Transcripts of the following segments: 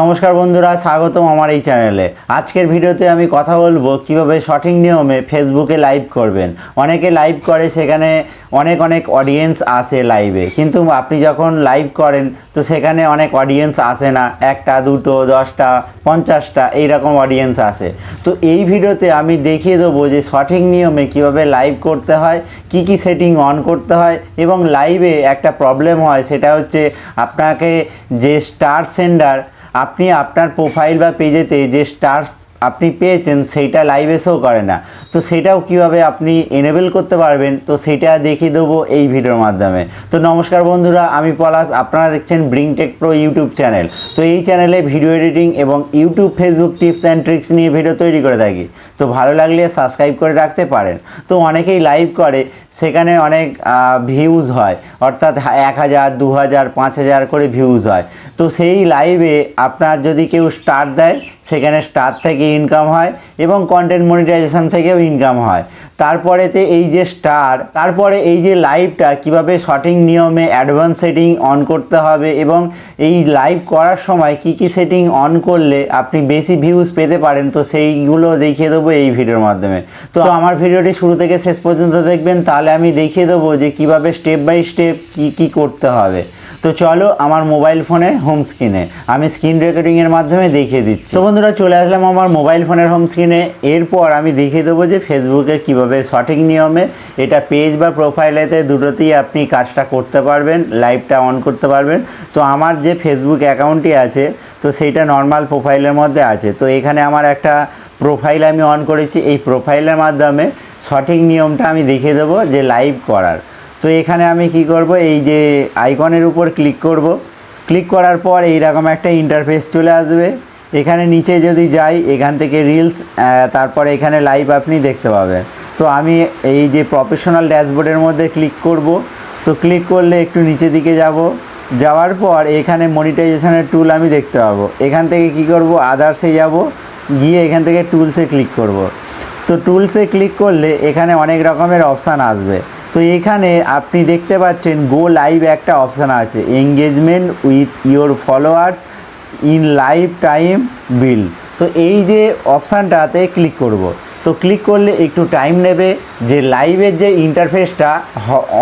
নমস্কার বন্ধুরা, স্বাগতম আমার এই চ্যানেলে। আজকের ভিডিওতে আমি কথা বলব কীভাবে সঠিক নিয়মে ফেসবুকে লাইভ করবেন। অনেকে লাইভ করে, সেখানে অনেক অনেক অডিয়েন্স আসে লাইভে কিন্তু আপনি যখন লাইভ করেন, তো সেখানে অনেক অডিয়েন্স আসে না। একটা, দুটো, দশটা, পঞ্চাশটা, এইরকম অডিয়েন্স আসে। তো এই ভিডিওতে আমি দেখিয়ে দেবো যে সঠিক নিয়মে কীভাবে লাইভ করতে হয়, কি কি সেটিং অন করতে হয়, এবং লাইভে একটা প্রবলেম হয়, সেটা হচ্ছে আপনাকে যে স্টার সেন্ডার আপনি আপনার প্রোফাইল বা পেজেতে যে স্টার্স আপনি পেয়েছেন সেইটা লাইভ এসেও করে না। তো সেটাও কীভাবে আপনি এনেবেল করতে পারবেন, তো সেটা দেখিয়ে দেবো এই ভিডিওর মাধ্যমে। তো নমস্কার বন্ধুরা, আমি পলাশ, আপনারা দেখছেন ব্রিংটেক প্রো ইউটিউব চ্যানেল তো এই চ্যানেলে ভিডিও এডিটিং এবং YouTube Facebook tips and tricks নিয়ে ভিডিও তৈরি করে থাকি। তো ভালো লাগলে সাবস্ক্রাইব করে রাখতে পারেন। তো অনেকেই লাইভ করে, সেখানে অনেক ভিউজ হয়। অর্থাৎ এক হাজার, দু হাজার, পাঁচ হাজার করে ভিউজ হয়। তো সেই লাইভে আপনার যদি কেউ স্টার দেয়, সেখানে স্টার থেকে ইনকাম হয় এবং কন্টেন্ট মনিটাইজেশন থেকেও ইনকাম হয়। তারপরেতে এই যে স্টার তারপরে এই যে লাইভটা কীভাবে সঠিক নিয়মে অ্যাডভান্স সেটিং অন করতে হবে এবং এই লাইভ করার সময় কি কি সেটিং অন করলে আপনি বেশি ভিউজ পেতে পারেন, তো সেইগুলো দেখিয়ে দেবো এই ভিডিওর মাধ্যমে। তো আমার ভিডিওটি শুরু থেকে শেষ পর্যন্ত দেখবেন, তাহলে আমি দেখিয়ে দেবো যে কীভাবে স্টেপ বাই স্টেপ কি কি করতে হবে। তো চলো আমার মোবাইল ফোনে হোম স্ক্রিনে আমি স্ক্রিন রেকর্ডিংয়ের মাধ্যমে দেখিয়ে দিচ্ছি। তো বন্ধুরা, চলে আসলাম আমার মোবাইল ফোনের হোম স্ক্রিনে এরপর আমি দেখিয়ে দেবো যে ফেসবুকে কীভাবে সঠিক নিয়মে এটা পেজ বা প্রোফাইলেতে দুটোতেই আপনি কাজটা করতে পারবেন লাইভটা অন করতে পারবেন। তো আমার যে ফেসবুক অ্যাকাউন্টটি আছে, তো সেইটা নর্মাল প্রোফাইলের মধ্যে আছে। তো এখানে আমার একটা প্রোফাইল আমি অন করেছি। এই প্রোফাইলের মাধ্যমে সঠিক নিয়মটা আমি দেখিয়ে দেবো যে লাইভ করার। তো এখানে আমি কি করব? এই যে আইকনের উপর ক্লিক করব। ক্লিক করার পর এইরকম একটা ইন্টারফেস চলে আসবে। এখানে নিচে যদি যাই, এখান থেকে রিলস তারপরে এখানে লাইভ আপনি দেখতে পাবেন। তো আমি এই যে প্রফেশনাল ড্যাশবোর্ডের মধ্যে ক্লিক করব। তো ক্লিক করলে একটু নিচে দিকে যাব। যাওয়ার পর এখানে মনিটাইজেশনের টুল আমি দেখতে পাবো। এখান থেকে কি করব? আদার্সে যাব। গিয়ে এখান থেকে টুলসে ক্লিক করব। তো টুলসে ক্লিক করলে এখানে অনেক রকমের অপশান আসবে। তো এখানে আপনি দেখতে পাচ্ছেন গো লাইভ একটা অপশান আছে। Engagement with your followers in live time বিল তো এই যে অপশানটাতে ক্লিক করব। তো ক্লিক করলে একটু টাইম নেবে যে লাইভের যে ইন্টারফেসটা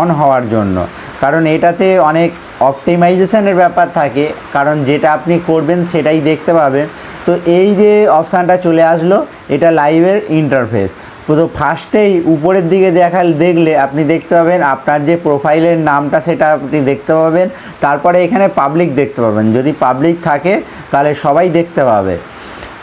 অন হওয়ার জন্য। কারণ এটাতে অনেক অপটিমাইজেশনের ব্যাপার থাকে। কারণ যেটা আপনি করবেন সেটাই দেখতে পাবেন। তো এই যে অপশানটা চলে আসলো, এটা লাইভের ইন্টারফেস তো ফার্স্টেই উপরের দিকে দেখা দেখলে আপনি দেখতে পাবেন আপনার যে প্রোফাইলের নামটা সেটা আপনি দেখতে পাবেন। তারপরে এখানে পাবলিক দেখতে পাবেন। যদি পাবলিক থাকে, তাহলে সবাই দেখতে পাবে।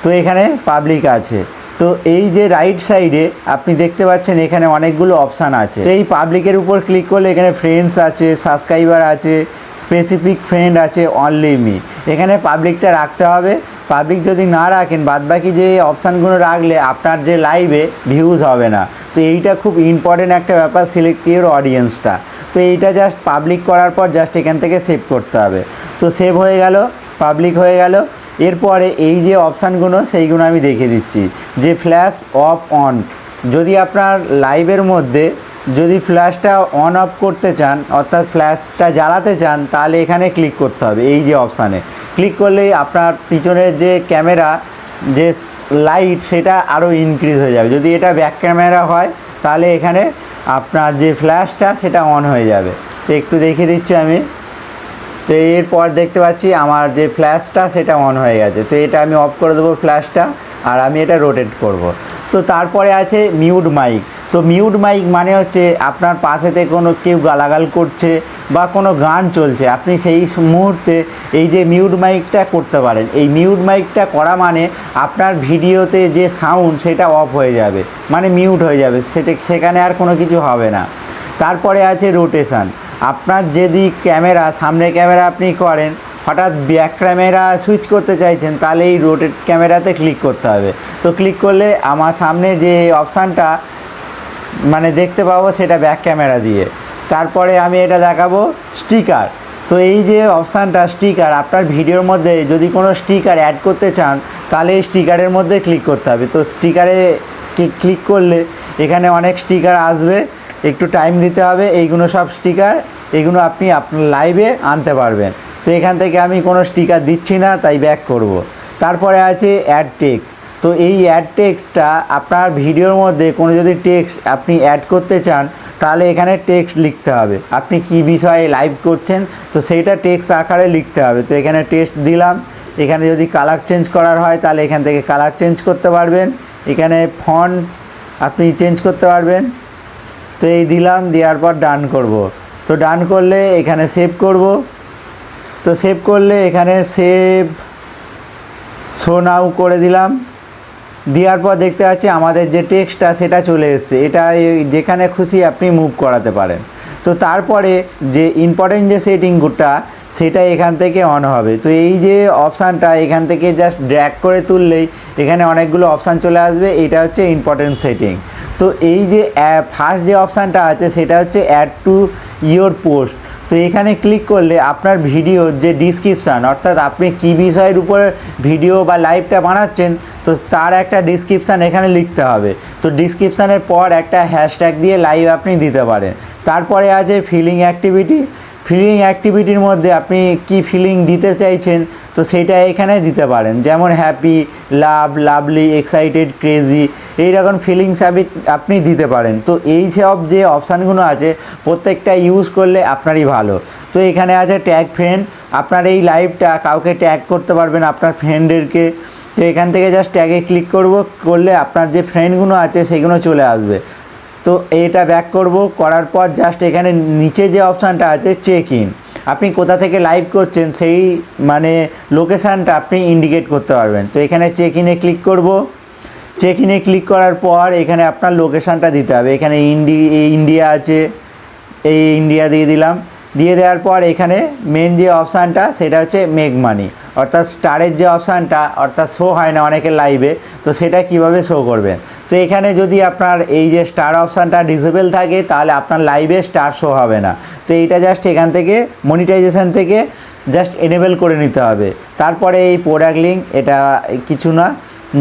তো এখানে পাবলিক আছে। তো এই যে রাইট সাইডে আপনি দেখতে পাচ্ছেন এখানে অনেকগুলো অপশান আছে। এই পাবলিকের উপর ক্লিক করলে এখানে ফ্রেন্ডস আছে সাবস্ক্রাইবার আছে স্পেসিফিক ফ্রেন্ড আছে অনলি মি এখানে পাবলিকটা রাখতে হবে। পাবলিক যদি না রাখেন, বাদবাকি যে অপশানগুলো রাখলে আপনার যে লাইভে ভিউজ হবে না। তো এইটা খুব ইম্পর্টেন্ট একটা ব্যাপার সিলেক্ট ইউর অডিয়েন্সটা তো এইটা জাস্ট পাবলিক করার পর জাস্ট এখান থেকে সেভ করতে হবে। তো সেভ হয়ে গেল পাবলিক হয়ে গেল। এরপরে এই যে অপশানগুলো, সেইগুলো আমি দেখে দিচ্ছি। যে ফ্ল্যাশ অফ অন যদি আপনার লাইভের মধ্যে যদি ফ্ল্যাশটা অন অফ করতে চান, অর্থাৎ ফ্ল্যাশটা জ্বালাতে চান, তাহলে এখানে ক্লিক করতে হবে, এই যে অপশানে ক্লিক করলেই আপনার পিছনের যে ক্যামেরা যে লাইট সেটা আরও ইনক্রিজ হয়ে যাবে। যদি এটা ব্যাক ক্যামেরা হয়, তাহলে এখানে আপনার যে ফ্ল্যাশটা, সেটা অন হয়ে যাবে। তো একটু দেখিয়ে দিচ্ছি আমি। তো এরপর দেখতে পাচ্ছি আমার যে ফ্ল্যাশটা, সেটা অন হয়ে গেছে। তো এটা আমি অফ করে দেবো ফ্ল্যাশটা, আর আমি এটা রোটেট করব। তো তারপরে আছে মিউট মাইক তো মিউট মাইক মানে হচ্ছে আপনার পাশেতে কোনো কেউ গালাগাল করছে বা কোনো গান চলছে। আপনি সেই মুহূর্তে এই যে মিউট মাইকটা করতে পারেন। এই মিউট মাইকটা করা মানে আপনার ভিডিওতে যে সাউন্ড সেটা অফ হয়ে যাবে। মানে মিউট হয়ে যাবে। সেটা সেখানে আর কোনো কিছু হবে না। তারপরে আছে রোটেশান আপনার যদি ক্যামেরা, সামনে ক্যামেরা আপনি করেন, হঠাৎ ব্যাক ক্যামেরা সুইচ করতে চাইছেন, তাহলে এই রোটেট ক্যামেরাতে ক্লিক করতে হবে। তো ক্লিক করলে আমার সামনে যে অপশানটা মানে দেখতে পাবো সেটা ব্যাক ক্যামেরা দিয়ে। তারপরে আমি এটা দেখাবো স্টিকার তো এই যে অপশানটা স্টিকার আপনার ভিডিওর মধ্যে যদি কোনো স্টিকার অ্যাড করতে চান, তাহলে এই স্টিকারের মধ্যে ক্লিক করতে হবে। তো স্টিকারে ক্লিক করলে এখানে অনেক স্টিকার আসবে। একটু টাইম দিতে হবে। এইগুলো সব স্টিকার এগুলো আপনি আপনার লাইভে আনতে পারবেন। তো এখান থেকে আমি কোনো স্টিকার দিচ্ছি না, তাই ব্যাক করব। তারপরে আছে অ্যাড টেক্স তো এই অ্যাড টেক্সটটা আপনার ভিডিওর মধ্যে কোনো যদি টেক্সট আপনি অ্যাড করতে চান, তাহলে এখানে টেক্সট লিখতে হবে। আপনি কি বিষয়ে লাইভ করছেন, তো সেইটা টেক্সট আকারে লিখতে হবে। তো এখানে টেক্সট দিলাম, এখানে যদি কালার চেঞ্জ করার হয়, তাহলে এখান থেকে কালার চেঞ্জ করতে পারবেন। এখানে ফন্ট আপনি চেঞ্জ করতে পারবেন। তো এই দিলাম, দেওয়ার পর ডান করব। তো ডান করলে এখানে সেভ করব। তো সেভ করলে এখানে সেভ শো নাও করে দিলাম। দেওয়ার পর দেখতে পাচ্ছি আমাদের যে টেক্সটটা সেটা চলে এসছে। এটা যেখানে খুশি আপনি মুভ করাতে পারেন। তো তারপরে যে ইম্পর্টেন্ট যে সেটিংটা সেটা এখান থেকে অন হবে। তো এই যে অপশানটা এখান থেকে জাস্ট ড্র্যাগ করে তুললেই এখানে অনেকগুলো অপশান চলে আসবে। এটা হচ্ছে ইম্পর্টেন্ট সেটিং তো এই যে ফার্স্ট যে অপশানটা আছে, সেটা হচ্ছে অ্যাড টু ইয়োর পোস্ট তো এখানে ক্লিক করলে আপনার ভিডিওর যে ডিসক্রিপশান অর্থাৎ আপনি কী বিষয়ের উপরে ভিডিও বা লাইভটা বানাচ্ছেন, তো তার একটা ডিসক্রিপশান এখানে লিখতে হবে। তো ডিসক্রিপশানের পর একটা হ্যাশট্যাগ দিয়ে লাইভ আপনি দিতে পারেন। তারপরে আছে ফিলিং অ্যাক্টিভিটি ফিলিং অ্যাক্টিভিটির মধ্যে আপনি কি ফিলিং দিতে চাইছেন, তো সেটা এখানে দিতে পারেন। যেমন happy love lovely excited crazy এইরকম ফিলিংস আপনি দিতে পারেন। তো এই সব যে অপশানগুলো আছে, প্রত্যেকটা ইউজ করলে আপনারই ভালো। তো এখানে আছে ট্যাগ ফ্রেন্ড আপনার এই লাইভটা কাউকে ট্যাগ করতে পারবেন আপনার ফ্রেন্ডদেরকে তো এখান থেকে জাস্ট ট্যাগে ক্লিক করব, করলে আপনার যে ফ্রেন্ডগুলো আছে, সেগুলো চলে আসবে। তো এটা ব্যাক করব, করার পর জাস্ট এখানে নিচে যে অপশানটা আছে চেক ইন আপনি কোথা থেকে লাইভ করছেন, সেই মানে লোকেশানটা আপনি ইন্ডিকেট করতে পারবেন। তো এখানে চেক ইনে ক্লিক করব। চেক ইনে ক্লিক করার পর এখানে আপনার লোকেশানটা দিতে হবে। এখানে ইন্ডি ইন্ডিয়া আছে, এই ইন্ডিয়া দিয়ে দিলাম। দিয়ে দেওয়ার পর এখানে মেন যে অপশানটা সেটা হচ্ছে মেক মানি অর্থাৎ স্টারের যে অপশানটা অর্থাৎ শো হয় না অনেকের লাইভে তো সেটা কীভাবে শো করবেন? তো এখানে যদি আপনার এই যে স্টার অপশানটা ডিসেবল থাকে, তাহলে আপনার লাইভে স্টার শো হবে না। তো এইটা জাস্ট এখান থেকে মনিটাইজেশন থেকে জাস্ট এনেবেল করে নিতে হবে। তারপরে এই প্রোডাক্ট লিঙ্ক এটা কিছু না।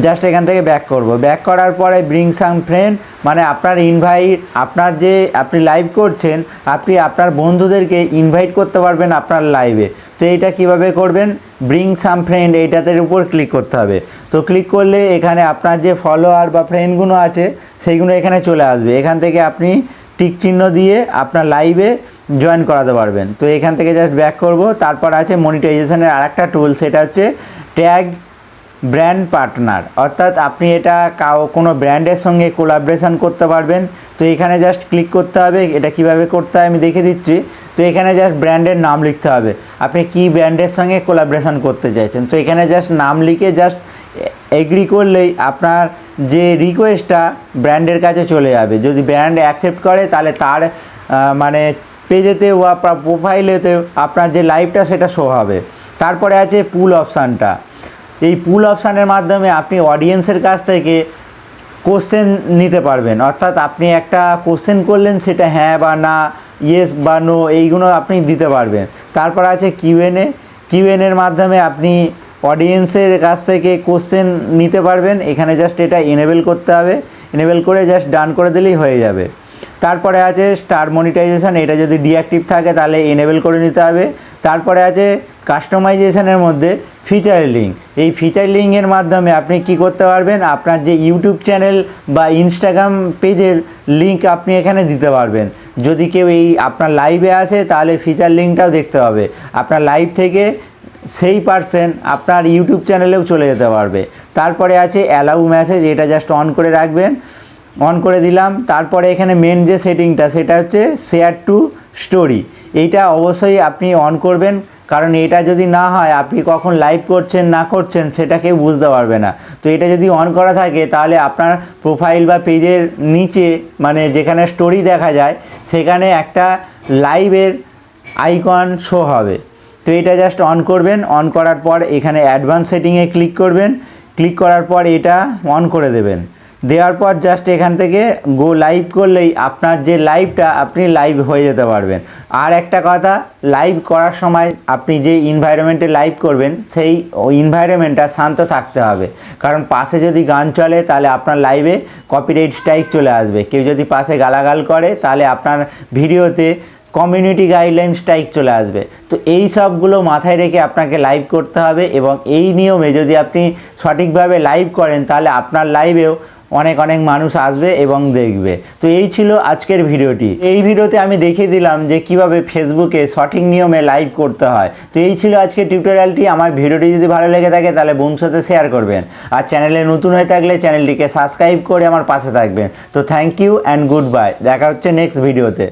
জাস্ট এখান থেকে ব্যাক করব। ব্যাক করার পরে ব্রিং সাম ফ্রেন্ড মানে আপনার ইনভাইট আপনার যে আপনি লাইভ করছেন, আপনি আপনার বন্ধুদেরকে ইনভাইট করতে পারবেন আপনার লাইভে তো এইটা কীভাবে করবেন? ব্রিং সাম ফ্রেন্ড এইটাতে উপর ক্লিক করতে হবে। তো ক্লিক করলে এখানে আপনার যে ফলোয়ার বা ফ্রেন্ডগুলো আছে, সেইগুলো এখানে চলে আসবে। এখান থেকে আপনি টিক চিহ্ন দিয়ে আপনার লাইভে জয়েন করাতে পারবেন। তো এখান থেকে জাস্ট ব্যাক করব। তারপর আছে মনিটাইজেশনের আরেকটা টুল সেটা হচ্ছে ট্যাগ ব্র্যান্ড পার্টনার অর্থাৎ আপনি এটা কাউ কোনো ব্র্যান্ডের সঙ্গে কোলাবরেশন করতে পারবেন। তো এখানে জাস্ট ক্লিক করতে হবে, এটা কীভাবে করতে হয় আমি দেখে দিচ্ছি। তো এখানে জাস্ট ব্র্যান্ডের নাম লিখতে হবে। আপনি কি ব্র্যান্ডের সঙ্গে কোলাবরেশন করতে চাইছেন? তো এখানে জাস্ট নাম লিখে জাস্ট এগ্রি করলেই আপনার যে রিকোয়েস্টটা ব্র্যান্ডের কাছে চলে যাবে। যদি ব্র্যান্ড অ্যাকসেপ্ট করে, তাহলে তার মানে পেজেতে বা প্রোফাইলেতে আপনার যে লাইভটা সেটা শো হবে। তারপরে আছে পুল অপশানটা এই পুল অপশানের মাধ্যমে আপনি অডিয়েন্সের কাছ থেকে কোশ্চেন নিতে পারবেন। অর্থাৎ আপনি একটা কোশ্চেন করলেন, সেটা হ্যাঁ বা না ইয়েস বা নো এইগুলো আপনি দিতে পারবেন। তারপর আছে কিউএনএ কিউএনের মাধ্যমে আপনি অডিয়েন্সের কাছ থেকে কোশ্চেন নিতে পারবেন। এখানে জাস্ট এটা এনেবেল করতে হবে। এনেবেল করে জাস্ট ডান করে দিলেই হয়ে যাবে। তারপরে আছে স্টার মনিটাইজেশন এটা যদি ডিঅ্যাক্টিভ থাকে, তাহলে এনেবেল করে নিতে হবে। তারপরে আছে কাস্টমাইজেশনের মধ্যে ফিচার লিঙ্ক এই ফিচার লিঙ্কের মাধ্যমে আপনি কি করতে পারবেন? আপনার যে ইউটিউব চ্যানেল বা ইনস্টাগ্রাম পেজের লিঙ্ক আপনি এখানে দিতে পারবেন। যদি কেউ এই আপনার লাইভে আসে, তাহলে ফিচার লিঙ্কটাও দেখতে হবে। আপনার লাইভ থেকে সেই পার্সেন আপনার ইউটিউব চ্যানেলেও চলে যেতে পারবে। তারপরে আছে অ্যালাউ মেসেজ এটা জাস্ট অন করে রাখবেন। অন করে দিলাম। তারপরে এখানে মেন যে সেটিংটা সেটা হচ্ছে শেয়ার টু স্টোরি এইটা অবশ্যই আপনি অন করবেন। কারণ এটা যদি না হয়, আপনি কখন লাইভ করছেন, না করছেন, সেটা কেউ বুঝতে পারবে না। তো এটা যদি অন করা থাকে, তাহলে আপনার প্রোফাইল বা পেজের নিচে মানে যেখানে স্টোরি দেখা যায়, সেখানে একটা লাইভের আইকন শো হবে। তো এটা জাস্ট অন করবেন অন করার পর এখানে অ্যাডভান্স সেটিংয়ে ক্লিক করবেন। ক্লিক করার পর এটা অন করে দেবেন। দেওয়ার পর জাস্ট এখান থেকে গো লাইভ করলেই আপনার যে লাইভটা আপনি লাইভ হয়ে যেতে পারবেন। আর একটা কথা লাইভ করার সময় আপনি যে ইনভায়রনমেন্টে লাইভ করবেন, সেই ইনভায়রনমেন্টটা শান্ত থাকতে হবে। কারণ পাশে যদি গান চলে, তাহলে আপনার লাইভে কপিরাইট স্ট্রাইক চলে আসবে। কেউ যদি পাশে গালাগাল করে, তাহলে আপনার ভিডিওতে কমিউনিটি গাইডলাইন স্ট্রাইক চলে আসবে। তো এই সবগুলো মাথায় রেখে আপনাকে লাইভ করতে হবে এবং এই নিয়মে যদি আপনি সঠিকভাবে লাইভ করেন, তাহলে আপনার লাইভেও অনেক অনেক মানুষ আসবে এবং দেখবে। তো এই ছিল আজকের ভিডিওটি। এই ভিডিওতে আমি দেখিয়ে দিলাম যে কীভাবে ফেসবুকে সঠিক নিয়মে লাইভ করতে হয়। তো এই ছিল আজকের টিউটোরিয়ালটি। আমার ভিডিওটি যদি ভালো লেগে থাকে তাহলে বন্ধুর সাথে শেয়ার করবেন। আর চ্যানেলে নতুন হয়ে থাকলে চ্যানেলটিকে সাবস্ক্রাইব করে আমার পাশে থাকবেন। তো thank you and good bye. দেখা হচ্ছে নেক্সট ভিডিওতে।